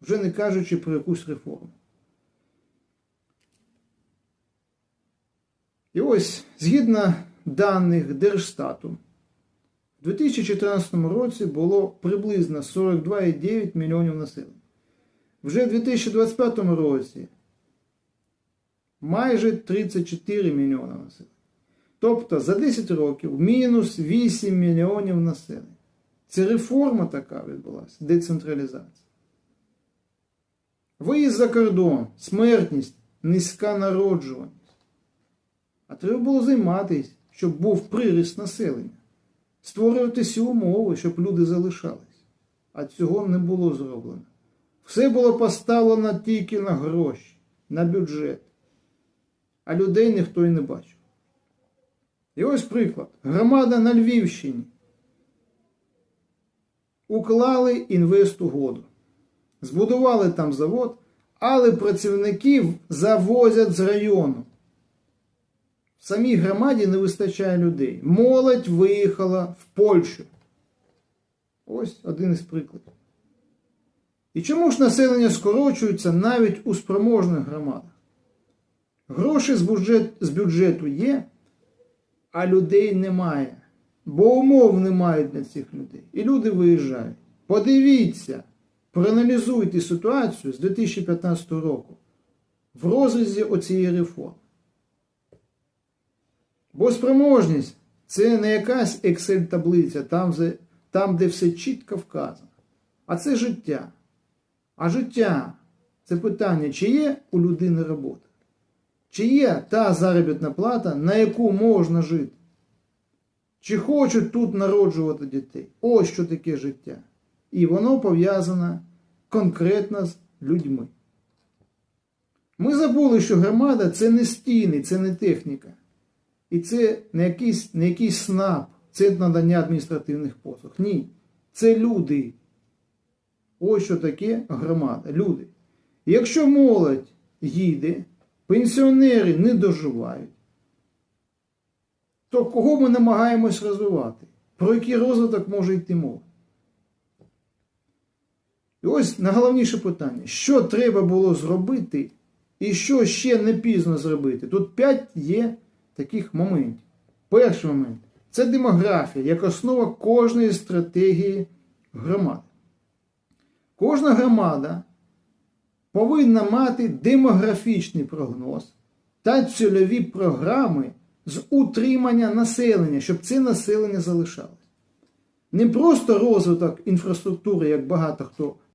вже не кажучи про якусь реформу. І ось, згідно даних Держстату, в 2014 році було приблизно 42,9 мільйонів населення. Вже в 2025 році майже 34 мільйона населення. Тобто за 10 років мінус 8 мільйонів населення. Це реформа така відбулася, децентралізація. Виїзд за кордон, смертність, низька народжуваність. А треба було займатися, щоб був приріст населення, створювати всі умови, щоб люди залишались. А цього не було зроблено. Все було поставлено тільки на гроші, на бюджет. А людей ніхто і не бачив. І ось приклад. Громада на Львівщині. Уклали інвестугоду. Збудували там завод, але працівників завозять з району. В самій громаді не вистачає людей. Молодь виїхала в Польщу. Ось один із прикладів. І чому ж населення скорочується навіть у спроможних громадах? Гроші з, бюджет, з бюджету є, а людей немає. Бо умов немає для цих людей. І люди виїжджають. Подивіться, проаналізуйте ситуацію з 2015 року в розрізі оцієї реформи. Бо спроможність це не якась Excel-таблиця, там, там, де все чітко вказано. А це життя. А життя це питання, чи є у людини робота, чи є та заробітна плата, на яку можна жити. Чи хочуть тут народжувати дітей? Ось що таке життя. І воно пов'язане конкретно з людьми. Ми забули, що громада це не стіни, це не техніка. І це не якийсь, не якийсь СНАП, це надання адміністративних послуг. Ні. Це люди. Ось що таке громада. Люди. Якщо молодь їде, пенсіонери не доживають, то кого ми намагаємось розвивати? Про який розвиток може йти мова? І ось найголовніше питання: що треба було зробити, і що ще не пізно зробити? Тут п'ять є таких моментів. Перший момент це демографія як основа кожної стратегії громади. Кожна громада повинна мати демографічний прогноз та цільові програми з утримання населення, щоб це населення залишалось. Не просто розвиток інфраструктури, як багато хто